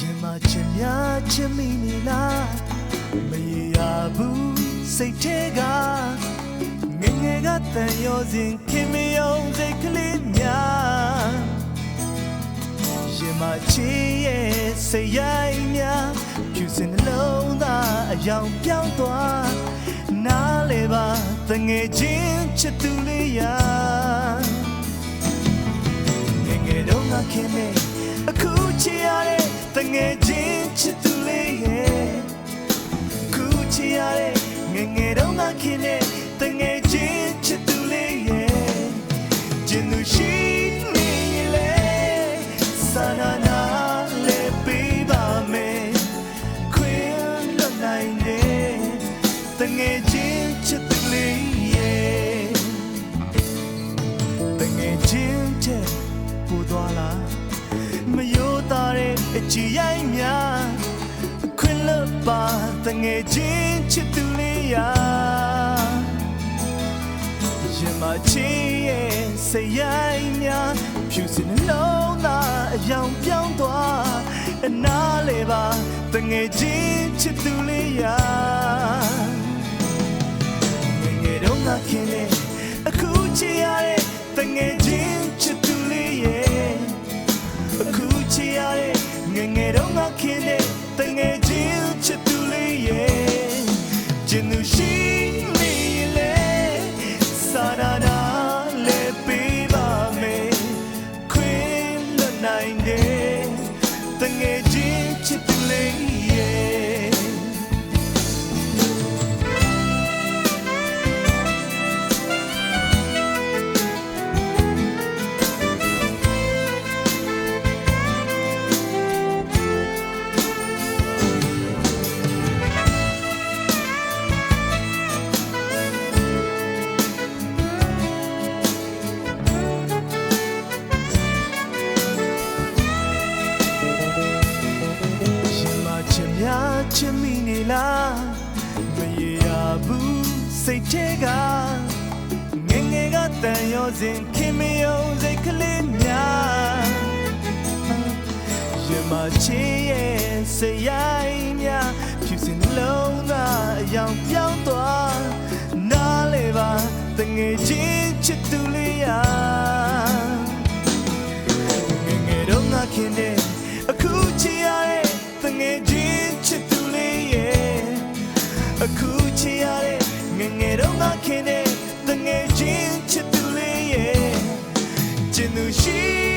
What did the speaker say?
ချင်များချင်မိနေလားမရရဘူးစိတ်ထဲကငယ်ငယ်ကတန်ရောစဉ်ခင်မယုံစိတ်ကလေးများရင်မချီရဲ့စိတ်ရိုင်းများဖြူစင်နှလုံးသားအယောင်ပြောင်းသွားနားလေပါတငယ်ချင်းချစ်သူလေးရာငယ်ငယ်တော့ငါခင်မေအခုချီရတဲ့ တငယ်ချင်းချစ်သူလေးရဲ့အခုချီရတဲ့ငယ်ငယ်တော့ငါခင်တဲ့ အကြည်ရိုင်းများအခွင့်လွတ်ပါတငယ်ချင်းချစ်သူလေးရာရင်မချီရဲ့စိတ်ရိုင်းများဖြူစင်နှလုံးသားအယောင်ပြောင်းသွားအနားလေပါတငယ်ချင်းချစ်သူလေးရာငယ်ငယ်တော့ငါခင် ချင်းချစ်သူလေးရဲ့ စိတ်ထဲကငယ်ငယ်ကတန်ရောစဉ်ခင်မယုံစိတ်ကလေးများရှင်မချင်ရဲ့စိတ်ရိုင်းများဖြူစင်နှလုံးသားအယောင်ပြောင်းသွားနားလေပါတငယ်ချင်းချစ်သူလေးရာငယ်ငယ်တော့ငါခင်တဲ့ ငငယ်တော့ငါခင်တဲ့တငယ်ချင်းချစ်သူလေးရဲ့ကျင်သူရှိ